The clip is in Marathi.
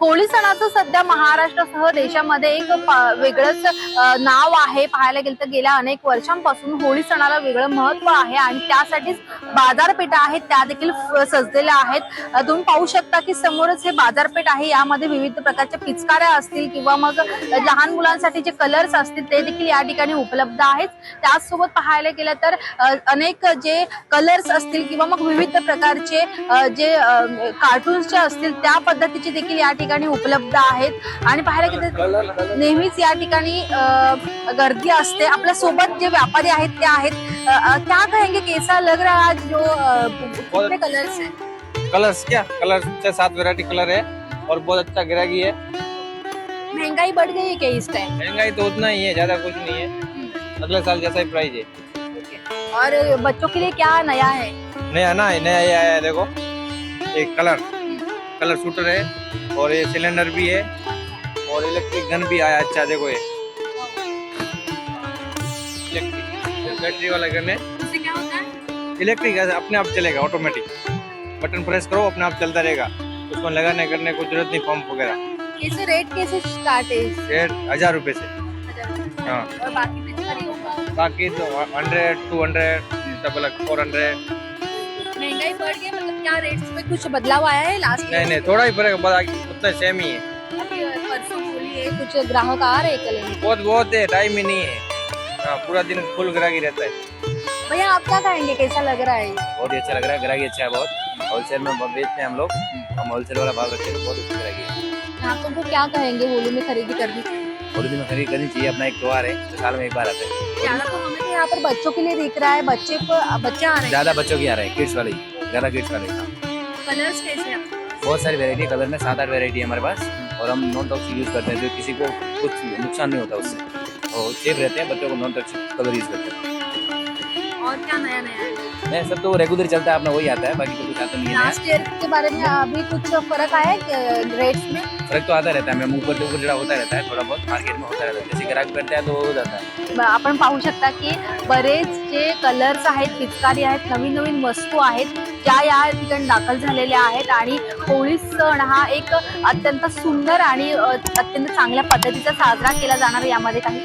होळी सणाचं सध्या महाराष्ट्रासह देशामध्ये एक पा- वेगळंच नाव आहे. पाहायला गेलं तर गेल्या अनेक वर्षांपासून होळी सणाला वेगळं महत्त्व आहे आणि त्यासाठीच बाजारपेठा आहेत त्या देखील सजलेल्या आहेत. तुम्ही पाहू शकता की समोरच हे बाजारपेठ आहे. यामध्ये विविध प्रकारच्या पिचकाऱ्या असतील किंवा मग लहान मुलांसाठी जे कलर्स असतील ते देखील या ठिकाणी उपलब्ध आहेत. त्याचसोबत पाहायला गेलं तर अनेक जे कलर्स असतील किंवा मग विविध प्रकारचे जे कार्टून्सचे असतील त्या पद्धतीचे देखील या ठिकाणी उपलब्ध आहेत. आणि पाहायला गेलं नेहमीच या ठिकाणी गर्दी असते. आपल्यासोबत जे व्यापारी आहेत ते आहेत. क्या कहेंगे कैसा लग रहा आज जो कितने कलर्स हैं कलर्स क्या? कलर छह सात वैरायटी कलर है और बहुत अच्छा गिराकी है. महंगाई बढ़ गई है क्या इस टाइम महंगाई तो उतना ही है ज्यादा कुछ नहीं है. अगले साल जैसा ही प्राइस है. और बच्चों के लिए क्या नया है? नया ना नया ये आया है देखो. एक कलर कलर शूटर है और ये सिलेंडर भी है और इलेक्ट्रिक गन भी आया अच्छा देखो ये। इलेक्ट्रिक बैटरी वाला गन है। है? इलेक्ट्रिक अपने आप चलेगा ऑटोमेटिक बटन प्रेस करो अपने आप चलता रहेगा। उसको लगाने करने को ज़रूरत नहीं पंप वगैरह। कैसे रेट कैसे स्टार्ट है? डेढ़ हज़ार रुपए से। हाँ। बाकी बाकी तो hundred two hundred double four hundred महँगाई बढ़ गई मतलब क्या रेट्स में कुछ बदलाव आया है लास्ट नहीं नहीं थोड़ा ही फ़र्क उतना सेम ही है। अभी परसों होली है कुछ ग्राहक आ रहे हैं कल? बहुत बहुत है टाइम ही नहीं है। हाँ पूरा दिन फुल ग्राहकी रहता है। भैया आप क्या कहेंगे कैसा लग रहा है? बहुत ही अच्छा लग रहा है ग्राहकी अच्छा है बहुत। होलसेल में बहुत बेचते हैं हम लोग। हम होलसेल वाला भाव रखते हैं बहुत अच्छी ग्राहकी है। यहाँ क्या कहेंगे? होली में खरीदी करनी। होली दिन में खरीद करनी चाहिए अपना एक त्योहार है तो साल में एक बार आता है। तो तो यहाँ पर बच्चों के लिए दिख रहा है बच्चे को बच्चे आ रहे हैं। ज़्यादा बच्चों की आ रहे हैं किड्स वाले ज़्यादा किड्स वाले। कलर कलर्स कैसे हैं? बहुत सारी वेरायटी कलर में सात आठ वेरायटी है हमारे पास और हम नॉन टॉक्सिक यूज़ करते हैं जो किसी को कुछ नुकसान नहीं होता उससे। और सेफ़ रहते हैं बच्चों को नॉन टॉक्सिक कलर यूज़ करते हैं। और क्या नया नया है? नहीं सब तो रेगुलर चलता है अपना वही आता है बाकी तो कुछ आता नहीं है। लास्ट ईयर के बारे में अभी कुछ फर्क आया है रेट्स में? फर्क तो आता रहता है मैम ऊपर ऊपर जड़ा होता रहता है थोड़ा बहुत मार्केट में होता रहता है जैसे ग्राहक करते हैं तो हो जाता है। आपण पाहू शकता की बरेच जे कलर्स आहेत पिचकारी आहेत नवीन नवीन वस्तू आहेत ज्या या ठिकाणी दाखल झालेल्या आहेत आणि होळी सण हा एक अत्यंत सुंदर आणि अत्यंत चांगल्या पद्धतीचा साजरा केला जाणार यामध्ये काही